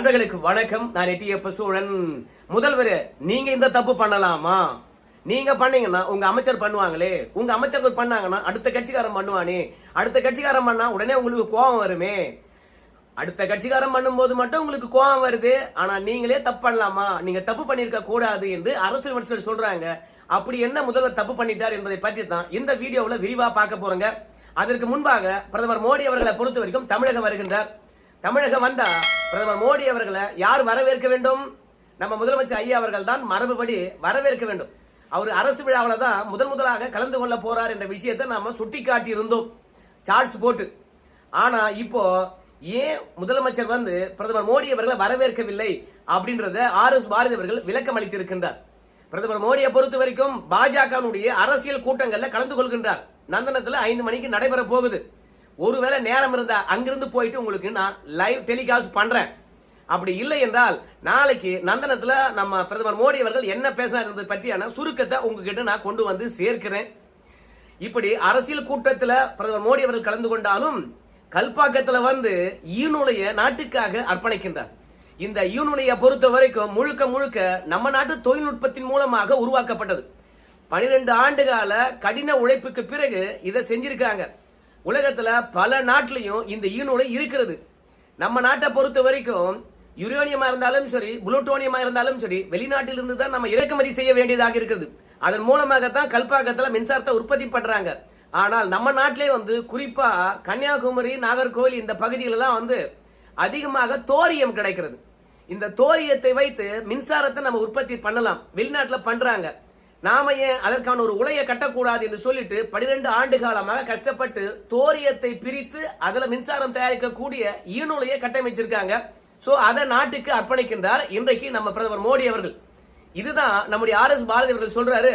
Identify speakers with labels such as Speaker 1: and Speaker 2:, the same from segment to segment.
Speaker 1: அன்பர்களுக்கு வணக்கம். நான் எட்டியப்ப சூழன். முதல்வர் நீங்க இந்த தப்பு பண்ணலாமா? நீங்க பண்ணீங்கன்னா உங்க அமைச்சர் பண்ணுவாங்களே. உங்க அமைச்சர்கள் பண்ணாங்கன்னா அடுத்த கட்சிக்காரன் பண்ணுவானே. அடுத்த கட்சிக்காரன் பண்ணா உடனே உங்களுக்கு கோபம் வருமே. அடுத்த கட்சிக்காரன் பண்ணும்போது மட்டும் உங்களுக்கு கோபம் வருது. ஆனா நீங்களே தப்பு பண்ணலாமா? நீங்க தப்பு பண்ணிருக்க கூடாது என்று அரசு விமர்சகர் சொல்றாங்க. அப்படி என்ன முதல்வர் தப்பு பண்ணிட்டார் என்பதை பற்றி தான் இந்த வீடியோவில் விரிவா பார்க்க போறோங்க. அதற்கு முன்பாக பிரதமர் மோடி அவர்களை பொறுத்த வரைக்கும் தமிழகம் வருகின்றார். தமிழகம் வந்தா பிரதமர் மோடி அவர்களை யார் வரவேற்க வேண்டும்? நம்ம முதலமைச்சர் ஐயா அவர்கள் தான் மரபுபடி வரவேற்க வேண்டும். அவர் அரசு விழாவில் தான் முதல் முதலாக கலந்து கொள்ள போறார் என்ற விஷயத்தை நாம சுட்டிக்காட்டி இருந்தோம். சார்ஜ் போட்டு. ஆனா இப்போ ஏன் முதலமைச்சர் வந்து பிரதமர் மோடி அவர்களை வரவேற்கவில்லை அப்படின்றத ஆர் எஸ் பாரதி அவர்கள் விளக்கம் அளித்திருக்கின்றார். பிரதமர் மோடியை பொறுத்த வரைக்கும் பாஜகனுடைய அரசியல் கூட்டங்களில் கலந்து கொள்கின்றார். நந்தனத்தில் ஐந்து மணிக்கு நடைபெற போகுது. ஒருவேளை நேரம் இருந்தால் அங்கிருந்து போயிட்டு உங்களுக்கு நான் லைவ் டெலிகாஸ்ட் பண்ணுறேன் அப்படி இல்லை என்றால் நாளைக்கு நந்தனத்தில் நம்ம பிரதமர் மோடி அவர்கள் என்ன பேசினார் பற்றியான சுருக்கத்தை உங்ககிட்ட நான் கொண்டு வந்து சேர்க்கிறேன். இப்படி அரசியல் கூட்டத்தில் பிரதமர் மோடி அவர்கள் கலந்து கொண்டாலும் கல்பாக்கத்தில் வந்து ஈநுலைய நாட்டுக்காக அர்ப்பணிக்கின்றார். இந்த ஈநுலைய பொறுத்த வரைக்கும் முழுக்க முழுக்க நம்ம நாட்டு தொழில்நுட்பத்தின் மூலமாக உருவாக்கப்பட்டது. பனிரெண்டு ஆண்டு கால கடின உழைப்புக்கு பிறகு இதை செஞ்சிருக்காங்க. உலகத்துல பல நாட்டிலையும் இந்த ஈனோடு இருக்கிறது. நம்ம நாட்டை பொறுத்த வரைக்கும் யுரேனியமா இருந்தாலும் சரி புளூட்டோனியமா இருந்தாலும் சரி வெளிநாட்டிலிருந்து தான் நம்ம இறக்குமதி செய்ய வேண்டியதாக இருக்குது அதன் மூலமாகத்தான் கல்பாக்கத்துல மின்சாரத்தை உற்பத்தி பண்றாங்க. ஆனால் நம்ம நாட்டிலே வந்து குறிப்பா கன்னியாகுமரி நாகர்கோவில் இந்த பகுதிகளெல்லாம் வந்து அதிகமாக தோரியம் கிடைக்கிறது. இந்த தோரியத்தை வைத்து மின்சாரத்தை நம்ம உற்பத்தி பண்ணலாம். வெளிநாட்டில் பண்றாங்க. நாம ஏன் அதற்கான ஒரு உலையை கட்டக்கூடாது என்று சொல்லிட்டு பனிரெண்டு ஆண்டு காலமாக கஷ்டப்பட்டு தோரியத்தை பிரித்து அதுல மின்சாரம் தயாரிக்கக்கூடிய ஈநுலையை கட்டமைச்சிருக்காங்க. சோ அதை நாட்டுக்கு அர்ப்பணிக்கின்றார் இன்றைக்கு நம்ம பிரதமர் மோடி அவர்கள். இதுதான் நம்முடைய ஆர் எஸ் பாரதி அவர்கள் சொல்றாரு.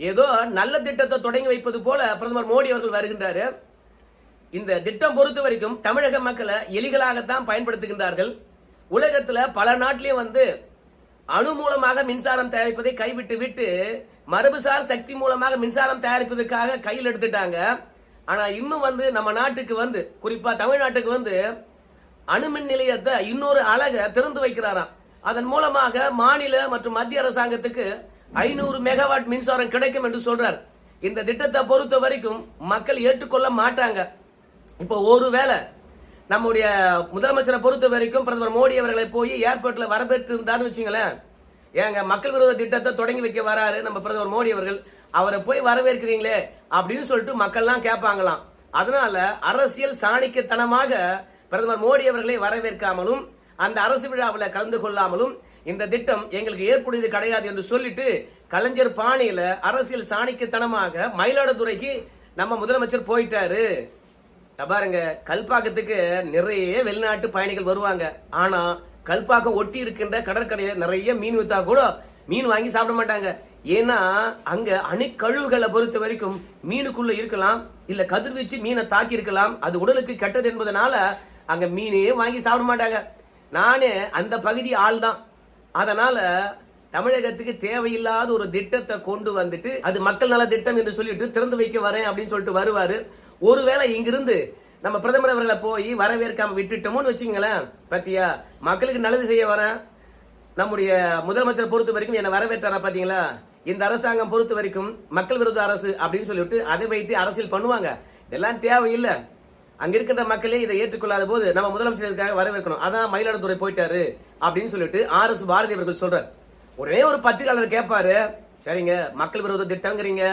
Speaker 1: ஏதோ நல்ல திட்டத்தை தொடங்கி வைப்பது போல பிரதமர் மோடி அவர்கள் வருகின்றாரு. இந்த திட்டம் பொறுத்த வரைக்கும் தமிழக மக்களை எலிகளாகத்தான் பயன்படுத்துகின்றார்கள். உலகத்துல பல நாட்டிலையும் வந்து அணு மூலமாக மின்சாரம் தயாரிப்பதை கைவிட்டு விட்டு மரபுசார் சக்தி மூலமாக மின்சாரம் தயாரிப்பதற்காக கையில் எடுத்துட்டாங்க. ஆனா இன்னும் வந்து நம்ம நாட்டுக்கு வந்து குறிப்பா தமிழ்நாட்டுக்கு வந்து அணுமின் நிலையத்தை இன்னொரு அழக திறந்து வைக்கிறாராம். அதன் மூலமாக மாநில மற்றும் மத்திய அரசாங்கத்துக்கு ஐநூறு மெகாவாட் மின்சாரம் கிடைக்கும் என்று சொல்றார். இந்த திட்டத்தை பொறுத்த வரைக்கும் மக்கள் ஏற்றுக்கொள்ள மாட்டாங்க. இப்போ ஒருவேளை நம்முடைய முதலமைச்சரை பொறுத்த வரைக்கும் பிரதமர் மோடி அவர்களை போய் ஏர்போர்ட்ல வரவேற்று இருந்தான்னு வச்சுங்களேன். ஏங்க மக்கள் விரோத திட்டத்தை தொடங்கி வைக்க வராரு நம்ம பிரதமர் மோடி அவர்கள். அவரை போய் வரவேற்கிறீங்களே அப்படின்னு சொல்லிட்டு மக்கள்லாம் கேட்பாங்களாம். அதனால அரசியல் சாணிக்கத்தனமாக பிரதமர் மோடி அவர்களை வரவேற்காமலும் அந்த அரசு விழாவில் கலந்து கொள்ளாமலும் இந்த திட்டம் எங்களுக்கு ஏற்புடையது கிடையாது என்று சொல்லிட்டு கலைஞர் பாணியில அரசியல் சாணிக்கத்தனமாக மயிலாடுதுறைக்கு நம்ம முதலமைச்சர் போயிட்டாரு. பாருங்க கல்பாக்கத்துக்கு நிறைய வெளிநாட்டு பயணிகள் வருவாங்க. ஆனா கல்பாக்கம் ஒட்டி இருக்கின்ற கடற்கரையில நிறைய மீன் வித்தா கூட மீன் வாங்கி சாப்பிட மாட்டாங்க. ஏன்னா அங்க அணுக்கழிவுகளை பொறுத்த வரைக்கும் மீனுக்குள்ள இருக்கலாம் இல்ல கதிர்வீச்சு மீனை தாக்கி இருக்கலாம் அது உடலுக்கு கெட்டது என்பதனால அங்க மீனே வாங்கி சாப்பிட மாட்டாங்க. நானே அந்த பகுதி ஆள் தான். அதனால தமிழகத்துக்கு தேவையில்லாத ஒரு திட்டத்தை கொண்டு வந்துட்டு அது மக்கள் நல திட்டம் என்று சொல்லிட்டு திறந்து வைக்க வரேன் அப்படின்னு சொல்லிட்டு வருவாரு. ஒருவேளை இங்கிருந்து நம்ம பிரதமர் அவர்களை போய் வரவேற்காம விட்டுட்டோமோன்னு வச்சுங்களேன் பத்தியா? மக்களுக்கு நல்லது செய்ய வரேன் நம்முடைய முதலமைச்சர் பொறுத்த வரைக்கும் என்னை வரவேற்றாரா பாத்தீங்களா? இந்த அரசாங்கம் பொறுத்த வரைக்கும் மக்கள் விரோத அரசு அப்படின்னு சொல்லிட்டு அதை வைத்து அரசியல் பண்ணுவாங்க. இதெல்லாம் தேவையில்லை. அங்க இருக்கின்ற மக்களே இதை ஏற்றுக்கொள்ளாத போது நம்ம முதலமைச்சருக்காக வரவேற்கணும். அதான் மயிலாடுதுறை போயிட்டாரு அப்படின்னு சொல்லிட்டு ஆர் எஸ் பாரதி அவர்கள் சொல்றாரு. ஒரே ஒரு பத்திரிகையாளர் கேட்பாரு சரிங்க மக்கள் விரோத திட்டங்கிறீங்க.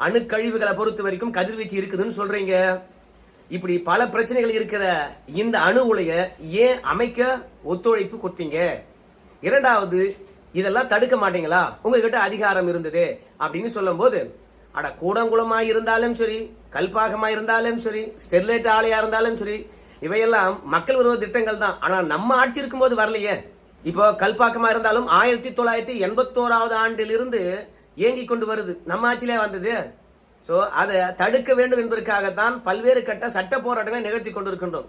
Speaker 1: அணுக்கழிவுகளை பொறுத்த வரைக்கும் கதிர்வீச்சு இருக்குதுன்னு சொல்றீங்க. இப்படி பல பிரச்சனைகள் இருக்கிற இந்த அணு உலைய ஏன் அமைக்க ஒத்துழைப்பு கொடுத்தீங்க? இரண்டாவது இதெல்லாம் தடுக்க மாட்டீங்களா? உங்ககிட்ட அதிகாரம் இருந்தது அப்படின்னு சொல்லும் போது அட கூடங்குளமா இருந்தாலும் சரி கல்பாகமா இருந்தாலும் சரி ஸ்டெர்லைட் ஆலையா இருந்தாலும் சரி இவையெல்லாம் மக்கள் விரோத திட்டங்கள் தான். ஆனா நம்ம ஆட்சி இருக்கும்போது வரலையே. இப்போ கல்பாக்கமா இருந்தாலும் ஆயிரத்தி தொள்ளாயிரத்தி எண்பத்தோராவது ஆண்டிலிருந்து இயங்கி கொண்டு வருது. நம்ம ஆட்சியிலே வந்தது. ஸோ அதை தடுக்க வேண்டும் என்பதற்காகத்தான் பல்வேறு கட்ட சட்ட போராட்டங்களை நிகழ்த்தி கொண்டிருக்கின்றோம்.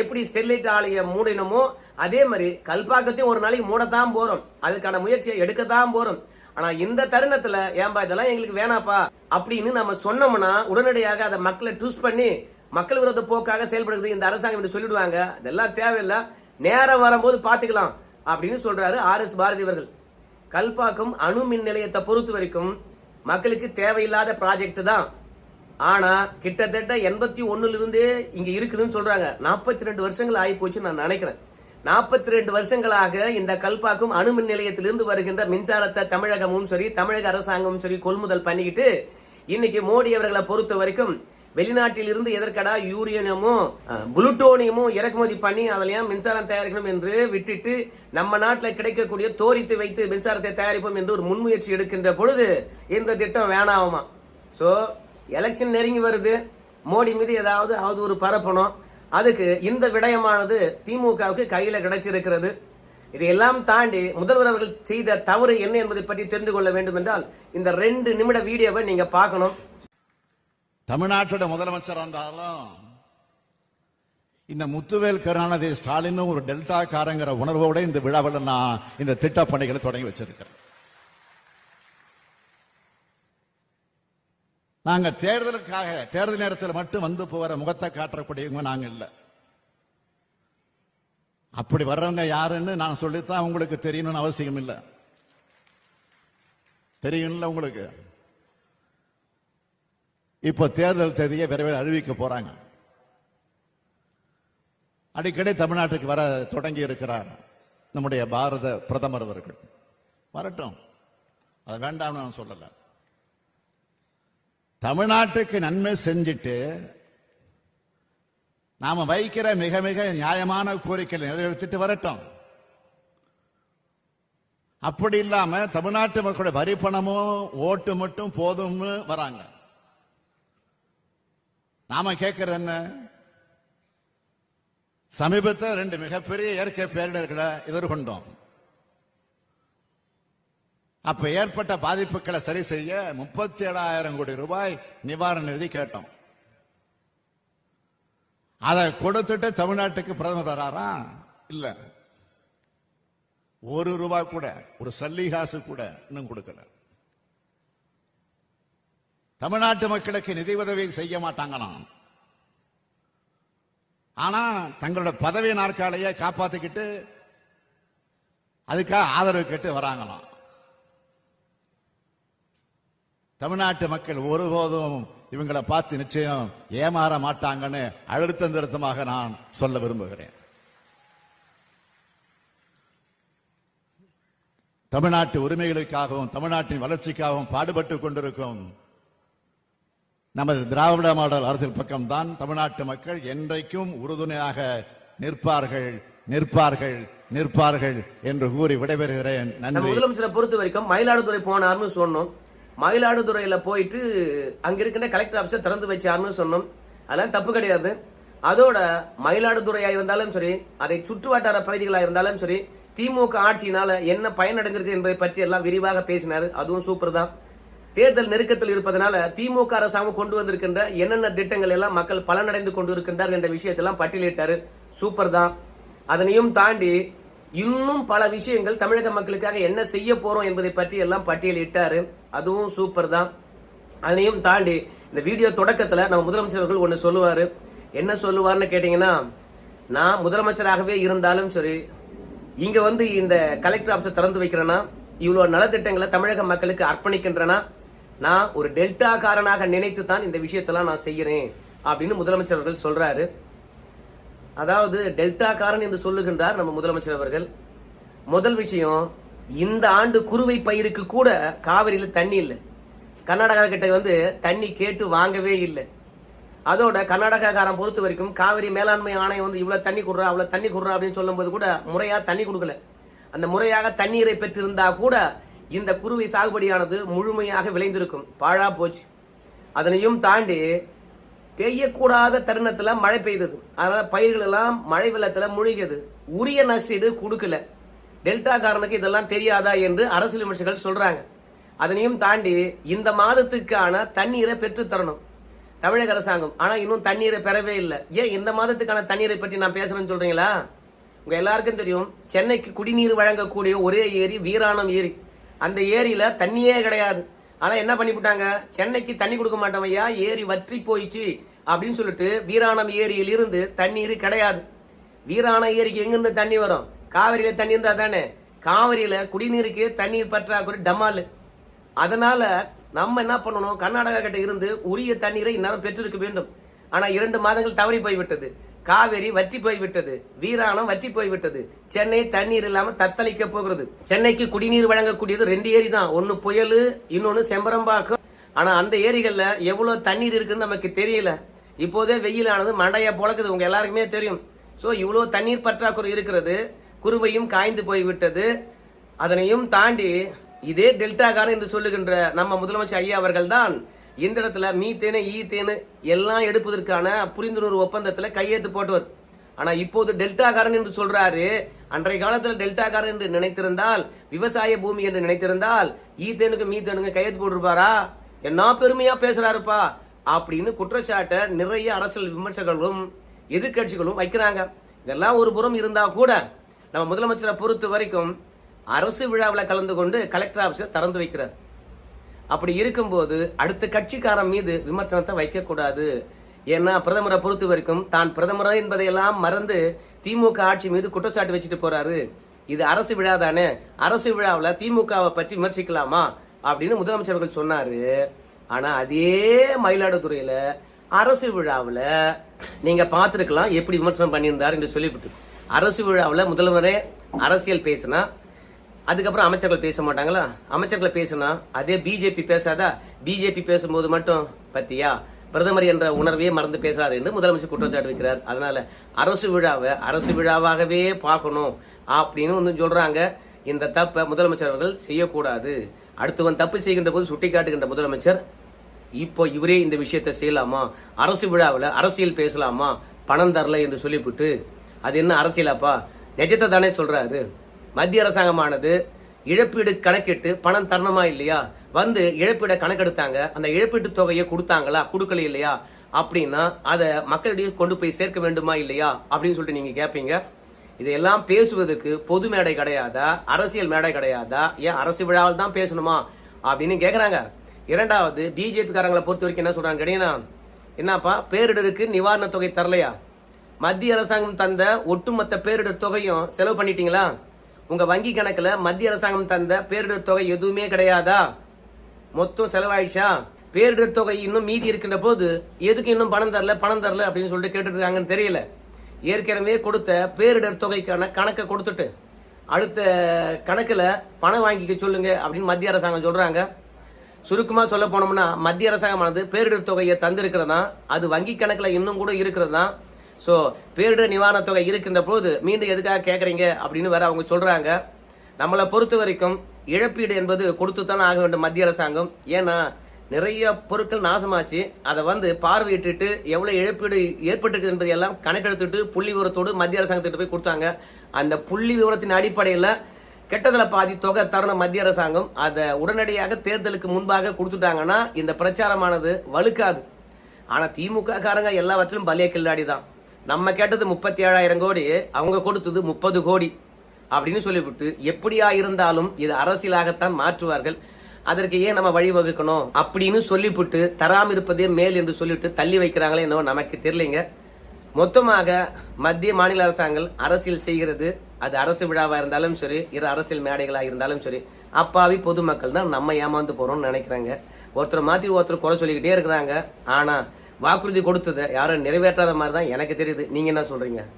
Speaker 1: எப்படி ஸ்டெர்லைட் ஆலையை மூடினமோ அதே மாதிரி கல்பாக்கத்தையும் ஒரு நாளைக்கு மூடத்தான் போறோம். அதுக்கான முயற்சியை எடுக்கத்தான் போறோம். ஆனா இந்த தருணத்துல ஏன்பா இதெல்லாம் எங்களுக்கு வேணாப்பா? அப்படின்னு நம்ம சொன்னோம்னா உடனடியாக அதை மக்களை டூஸ் பண்ணி மக்கள் விரோத போக்காக செயல்படுகிறது இந்த அரசாங்கம் என்று சொல்லிடுவாங்க. இதெல்லாம் தேவையில்லை. நேரம் வரும்போது பாத்துக்கலாம் அப்படின்னு சொல்றாரு ஆர் எஸ் பாரதி அவர்கள். கல்பாக்கம் அணு மின் நிலையத்தை பொறுத்த வரைக்கும் மக்களுக்கு தேவையில்லாத ப்ராஜெக்ட் தான். ஆனா கிட்டத்தட்ட எண்பத்தி ஒண்ணுல இங்கே இங்க இருக்குதுன்னு சொல்றாங்க. நாற்பத்தி ரெண்டு வருஷங்கள் ஆகி போச்சுன்னு நான் நினைக்கிறேன். நாற்பத்தி ரெண்டு வருஷங்களாக இந்த கல்பாக்கம் அணுமின் நிலையத்திலிருந்து வருகின்ற மின்சாரத்தை தமிழகமும் சரி தமிழக அரசாங்கமும் சரி கொள்முதல் பண்ணிக்கிட்டு இன்னைக்கு மோடி அவர்களை பொறுத்த வரைக்கும் வெளிநாட்டில் இருந்து எதற்கடா யூரியனமும் புளுட்டோனியமும் இறக்குமதி பண்ணி அதுலயும் மின்சாரம் தயாரிக்கணும் என்று விட்டுட்டு நம்ம நாட்டில் கிடைக்கக்கூடிய தோரித்து வைத்து மின்சாரத்தை தயாரிப்போம் என்று ஒரு முன்முயற்சி எடுக்கின்ற பொழுது இந்த திட்டம் வேணாமா ஸோ எலெக்ஷன் நெருங்கி வருது. மோடி மீது ஏதாவது ஒரு பரப்பணும். அதுக்கு இந்த விடயமானது திமுகவுக்கு கையில் கிடைச்சிருக்கிறது. இதையெல்லாம் தாண்டி முதல்வர் அவர்கள் செய்த தவறு என்ன என்பதை பற்றி தெரிந்து கொள்ள வேண்டும் என்றால் இந்த ரெண்டு நிமிட வீடியோவை நீங்க பார்க்கணும்.
Speaker 2: தமிழ்நாட்டோட முதலமைச்சர் இருந்தாலும் இந்த முத்துவேல் கருணாநிதி ஸ்டாலின் ஒரு டெல்டா காரங்கிற உணர்வோட இந்த விழாவில் நான் இந்த திட்ட பணிகளை தொடங்கி வச்சிருக்கிறேன். நாங்க தேர்தலுக்காக தேர்தல் நேரத்தில் மட்டும் வந்து போகிற முகத்தை காட்டக்கூடியவங்க நாங்க இல்ல. அப்படி வர்றவங்க யாருன்னு நான் சொல்லித்தான் உங்களுக்கு தெரியணும்னு அவசியம் இல்லை தெரியும்ல உங்களுக்கு? இப்போ தேர்தல் தேதியை விரைவில் அறிவிக்க போறாங்க. அடிக்கடி தமிழ்நாட்டுக்கு வர தொடங்கி இருக்கிறார் நம்முடைய பாரத பிரதமர் அவர்கள். வரட்டும். அது வேண்டாம்னு நான் சொல்லல. தமிழ்நாட்டுக்கு நன்மை செஞ்சுட்டு நாம வைக்கிற மிக மிக நியாயமான கோரிக்கைகளை நிறைவேற்றிட்டு வரட்டும். அப்படி இல்லாம தமிழ்நாட்டு மக்களுடைய வரி பணமும் ஓட்டு மட்டும் போதும்னு வராங்க. நாம கேட்கறது என்ன? சமீபத்தில் ரெண்டு மிகப்பெரிய இயற்கை பேரிடர்களை எதிர்கொண்டோம். அப்ப ஏற்பட்ட பாதிப்புகளை சரி செய்ய முப்பத்தி ஏழாயிரம் கோடி ரூபாய் நிவாரண நிதி கேட்டோம். அதை கொடுத்துட்டு தமிழ்நாட்டுக்கு பிரதமர் வராரா? இல்ல. ஒரு ரூபாய் கூட ஒரு சல்லிகாசு கூட இன்னும் கொடுக்கல. தமிழ்நாட்டு மக்களுக்கு நிதி உதவி செய்ய மாட்டாங்களாம். ஆனா தங்களோட பதவி நாற்காலியை காப்பாத்திக்கிட்டு அதுக்காக ஆதரவு கேட்டு வராங்களாம். தமிழ்நாட்டு மக்கள் ஒருபோதும் இவங்களை பார்த்து நிச்சயம் ஏமாற மாட்டாங்கன்னு அழுத்தம் திருத்தமாக நான் சொல்ல விரும்புகிறேன். தமிழ்நாட்டு உரிமைகளுக்காகவும் தமிழ்நாட்டின் வளர்ச்சிக்காகவும் பாடுபட்டு கொண்டிருக்கும் நமது திராவிட மாடல் அரசியல் பக்கம்தான் தமிழ்நாட்டு மக்கள் என்றைக்கும் உறுதுணையாக நிற்பார்கள் நிற்பார்கள் நிற்பார்கள் என்று கூறி விடைபெறுகிறேன். நன்றி.
Speaker 1: முதலமைச்சரை பொறுத்த வரைக்கும் மயிலாடுதுறை போனார்னு சொன்னோம். மயிலாடுதுறையில போயிட்டு அங்க இருக்கின்ற கலெக்டர் ஆபீஸை திறந்து வச்சார்னு சொன்னோம். அதெல்லாம் தப்பு கிடையாது. அதோட மயிலாடுதுறையா இருந்தாலும் சரி அதை சுற்று வட்டார பகுதிகளா இருந்தாலும் சரி திமுக ஆட்சியினால என்ன பயனடைந்திருக்கு என்பதை பற்றி எல்லாம் விரிவாக பேசினாரு. அதுவும் சூப்பர் தான் தேர்தல் நெருக்கத்தில் இருப்பதனால திமுக அரசாங்கம் கொண்டு வந்திருக்கின்ற என்னென்ன திட்டங்கள் எல்லாம் மக்கள் பலனடைந்து கொண்டு இருக்கின்றார் என்ற விஷயத்தெல்லாம் பட்டியலிட்டாரு. சூப்பர் தான். அதனையும் தாண்டி இன்னும் பல விஷயங்கள் தமிழக மக்களுக்காக என்ன செய்ய போறோம் என்பதை பற்றி எல்லாம் பட்டியலிட்டாரு. அதுவும் சூப்பர் தான். அதனையும் தாண்டி இந்த வீடியோ தொடக்கத்துல நம்ம முதலமைச்சர் அவர்கள் ஒன்று சொல்லுவாரு. என்ன சொல்லுவார்னு கேட்டீங்கன்னா நான் முதலமைச்சராகவே இருந்தாலும் சரி இங்க வந்து இந்த கலெக்டர் ஆபீஸை திறந்து வைக்கிறேன்னா இவ்வளவு நலத்திட்டங்களை தமிழக மக்களுக்கு அர்ப்பணிக்கின்றனா நான் ஒரு டெல்டா காரனாக நினைத்து தான் இந்த விஷயத்தெல்லாம் நான் செய்கிறேன் அப்படின்னு முதலமைச்சர் அவர்கள் சொல்றாரு. அதாவது டெல்டா காரன் என்று சொல்லுகின்றார் நம்ம முதலமைச்சர் அவர்கள். முதல் விஷயம் இந்த ஆண்டு குறுவை பயிருக்கு கூட காவிரியில் தண்ணி இல்லை. கர்நாடகா கிட்ட வந்து தண்ணி கேட்டு வாங்கவே இல்லை. அதோட கர்நாடகாக்காரன் பொறுத்த வரைக்கும் காவிரி மேலாண்மை ஆணையம் வந்து இவ்வளவு தண்ணி கொடுறா அவ்வளவு தண்ணி கொடுறா அப்படின்னு சொல்லும்போது கூட முறையா தண்ணி கொடுக்கல. அந்த முறையாக தண்ணீரை பெற்றிருந்தா கூட இந்த குறுவை சாகுபடியானது முழுமையாக விளைந்திருக்கும். பாழா போச்சு. அதனையும் தாண்டி பெய்யக்கூடாத தருணத்துல மழை பெய்தது. அதனால பயிர்கள் எல்லாம் மழை வெள்ளத்துல முழுகியது. உரிய நஷ்டீடு கொடுக்கல. டெல்டா காரனுக்கு இதெல்லாம் தெரியாதா என்று அரசியல் விமர்சகர்கள் சொல்றாங்க. அதனையும் தாண்டி இந்த மாதத்துக்கான தண்ணீரை பெற்று தரணும். தமிழக அரசாங்கம். ஆனா இன்னும் தண்ணீரை பெறவே இல்லை. ஏன் இந்த மாதத்துக்கான தண்ணீரை பற்றி நான் பேசுறேன்னு சொல்றீங்களா? உங்க எல்லாருக்கும் தெரியும் சென்னைக்கு குடிநீர் வழங்கக்கூடிய ஒரே ஏரி வீராணம் ஏரி. அந்த ஏரியில தண்ணியே கிடையாது. ஆனா என்ன பண்ணிவிட்டாங்க சென்னைக்கு தண்ணி கொடுக்க மாட்டோமையா ஏரி வற்றி போயிடுச்சு அப்படின்னு சொல்லிட்டு வீராணம் ஏரியில் இருந்து தண்ணீர் கிடையாது. வீராணம் ஏரிக்கு எங்கிருந்து தண்ணி வரும்? காவிரியில தண்ணி இருந்தா தானே? காவிரியில குடிநீருக்கு தண்ணீர் பற்றாக்குறை டமால். அதனால நம்ம என்ன பண்ணணும்? கர்நாடகா கிட்ட இருந்து உரிய தண்ணீரை இந்நேரம் பெற்றிருக்க வேண்டும். ஆனா இரண்டு மாதங்கள் தவறி போய்விட்டது. காவேரி வற்றி போய்விட்டது. வீராணம் வற்றி போய்விட்டது. சென்னை தண்ணீர் இல்லாமல் தத்தளிக்க போகிறது. சென்னைக்கு குடிநீர் வழங்கக்கூடியது ரெண்டு ஏரி தான். ஒன்னு புயல் இன்னொன்னு செம்பரம்பாக்கம் ஆனா அந்த ஏரிகள்ல எவ்வளவு தண்ணீர் இருக்குன்னு நமக்கு தெரியல. இப்போதே வெயிலானது மண்டைய பொழக்குது. உங்க எல்லாருக்குமே தெரியும். சோ இவ்வளவு தண்ணீர் பற்றாக்குறை இருக்கிறது. குருவையும் காய்ந்து போய்விட்டது. அதனையும் தாண்டி இதே டெல்டாகாரன் என்று சொல்லுகின்ற நம்ம முதலமைச்சர் ஐயா அவர்கள் தான் இந்த இடத்துல மீத்தேனு ஈத்தேனு எல்லாம் எடுப்பதற்கான புரிந்துணர்வு ஒப்பந்தத்தில் கையெழுத்து போட்டவர். ஆனா இப்போது டெல்டாகாரன் என்று சொல்றாரு. அன்றைய காலத்தில் டெல்டாக்காரன் என்று நினைத்திருந்தால் விவசாய பூமி என்று நினைத்திருந்தால் ஈத்தேனுக்கு மீத்தேனுக்கு கையெழுத்து போட்டிருப்பாரா? என்ன பெருமையா பேசுறாருப்பா. அப்படின்னு குற்றச்சாட்டை நிறைய அரசியல் விமர்சகர்களும் எதிர்க்கட்சிகளும் வைக்கிறாங்க. இதெல்லாம் ஒரு புறம் இருந்தா கூட நம்ம முதலமைச்சரை பொறுத்த வரைக்கும் அரசு விழாவில் கலந்து கொண்டு கலெக்டர் ஆபீஸை திறந்து வைக்கிறார். அப்படி இருக்கும்போது அடுத்த கட்சிக்காரன் மீது விமர்சனத்தை வைக்கக்கூடாது. ஏன்னா பிரதமரை பொறுத்த வரைக்கும் தான் பிரதமர் என்பதையெல்லாம் மறந்து திமுக ஆட்சி மீது குற்றச்சாட்டு வச்சுட்டு போறாரு. இது அரசு விழா தானே. அரசு விழாவில் திமுகவை பற்றி விமர்சிக்கலாமா? அப்படின்னு முதலமைச்சர் அவர்கள் சொன்னாரு. ஆனா அதே மயிலாடுதுறையில அரசு விழாவில் நீங்க பார்த்துருக்கலாம் எப்படி விமர்சனம் பண்ணியிருந்தார் என்று சொல்லிவிட்டு. அரசு விழாவில் முதல்வரே அரசியல் பேசினா அதுக்கப்புறம் அமைச்சர்கள் பேச மாட்டாங்களா? அமைச்சர்களை பேசினா அதே பிஜேபி பேசாதா? பிஜேபி பேசும்போது மட்டும் பத்தியா? பிரதமர் என்ற உணர்வையே மறந்து பேசுறாரு என்று முதலமைச்சர் குற்றச்சாட்டு வைக்கிறார். அதனால அரசு விழாவை அரசு விழாவாகவே பார்க்கணும் அப்படின்னு வந்து சொல்றாங்க. இந்த தப்பை முதலமைச்சர் அவர்கள் செய்யக்கூடாது. அடுத்தவன் தப்பு செய்கின்ற போது சுட்டி காட்டுகின்ற முதலமைச்சர் இப்போ இவரே இந்த விஷயத்தை செய்யலாமா? அரசு விழாவில் அரசியல் பேசலாமா? பணம் தரல என்று சொல்லிவிட்டு அது என்ன அரசியலாப்பா? நிஜத்தை தானே சொல்றாரு. மத்திய அரசாங்கமானது இழப்பீடு கணக்கிட்டு பணம் தரணுமா இல்லையா? வந்து இழப்பீடை கணக்கெடுத்தாங்க. அந்த இழப்பீட்டு தொகையை கொடுத்தாங்களா? கொடுக்கல இல்லையா? அப்படின்னா அதை மக்களிடையே கொண்டு போய் சேர்க்க வேண்டுமா இல்லையா? அப்படின்னு சொல்லிட்டு நீங்க கேட்பீங்க இதையெல்லாம் பேசுவதற்கு பொது மேடை கிடையாதா? அரசியல் மேடை கிடையாதா? ஏன் அரசு விழாவில் தான் பேசணுமா? அப்படின்னு கேட்குறாங்க இரண்டாவது பிஜேபி காரங்களை பொறுத்த வரைக்கும் என்ன சொல்றாங்க கிடையாது என்னப்பா பேரிடருக்கு நிவாரண தொகை தரலையா? மத்திய அரசாங்கம் தந்த ஒட்டுமொத்த பேரிடர் தொகையும் செலவு பண்ணிட்டீங்களா? உங்க வங்கி கணக்குல மத்திய அரசாங்கம் தந்த பேரிடர் தொகை எதுவுமே கிடையாதா? மொத்தம் செலவாயிடுச்சா? பேரிடர் தொகை இன்னும் மீதி இருக்கின்ற போது எதுக்கு இன்னும் பணம் தரல பணம் தரல அப்படின்னு சொல்லிட்டு கேட்டுருக்காங்கன்னு தெரியல. ஏற்கனவே கொடுத்த பேரிடர் தொகைக்கான கணக்கை கொடுத்துட்டு அடுத்த கணக்கில் பணம் வாங்கிக்க சொல்லுங்க அப்படின்னு மத்திய அரசாங்கம் சொல்றாங்க. சுருக்கமாக சொல்ல போனோம்னா மத்திய அரசாங்கமானது பேரிடர் தொகையை தந்திருக்கிறதா? அது வங்கி கணக்கில் இன்னும் கூட இருக்கிறதா? ஸோ பேரிடர் நிவாரணத் தொகை இருக்கின்ற போது மீண்டும் எதுக்காக கேட்குறீங்க அப்படின்னு வேற அவங்க சொல்கிறாங்க நம்மளை பொறுத்த வரைக்கும் இழப்பீடு என்பது கொடுத்து தானே ஆக வேண்டும் மத்திய அரசாங்கம். ஏன்னா நிறைய பொருட்கள் நாசமாச்சு. அதை வந்து பார்வையிட்டுட்டு எவ்வளோ இழப்பீடு ஏற்பட்டிருக்கு என்பதை எல்லாம் கணக்கெடுத்துட்டு புள்ளி விவரத்தோடு மத்திய அரசாங்கத்திட்ட போய் கொடுத்தாங்க. அந்த புள்ளி விவரத்தின் அடிப்படையில் கெட்டதில் பாதி தொகை தரணும் மத்திய அரசாங்கம். அதை உடனடியாக தேர்தலுக்கு முன்பாக கொடுத்துட்டாங்கன்னா இந்த பிரச்சாரமானது வலுக்காது. ஆனால் திமுக காரங்க எல்லாவற்றிலும் பலிய கில்லாடி தான் நம்ம கேட்டது முப்பத்தி ஏழாயிரம் கோடி அவங்க கொடுத்தது முப்பது கோடி அப்படின்னு சொல்லிவிட்டு எப்படியா இருந்தாலும் இது அரசியலாகத்தான் மாற்றுவார்கள். அதற்கு ஏன் நம்ம வழிவகுக்கணும் அப்படின்னு சொல்லிவிட்டு தராம இருப்பதே மேல் என்று சொல்லிவிட்டு தள்ளி வைக்கிறாங்களே என்னவோ நமக்கு தெரியலைங்க. மொத்தமாக மத்திய மாநில அரசாங்கம் அரசியல் செய்கிறது. அது அரசு விழாவா இருந்தாலும் சரி இரு அரசியல் மேடைகளா இருந்தாலும் சரி அப்பாவி பொதுமக்கள் தான் நம்ம ஏமாந்து போறோம்னு நினைக்கிறாங்க. ஒருத்தர் மாத்தி ஒருத்தர் குறை சொல்லிக்கிட்டே இருக்கிறாங்க. ஆனா வாக்குறுதி கொடுத்ததை யாரும் நிறைவேற்றாத மாதிரி தான் எனக்கு தெரியுது. நீங்க என்ன சொல்றீங்க?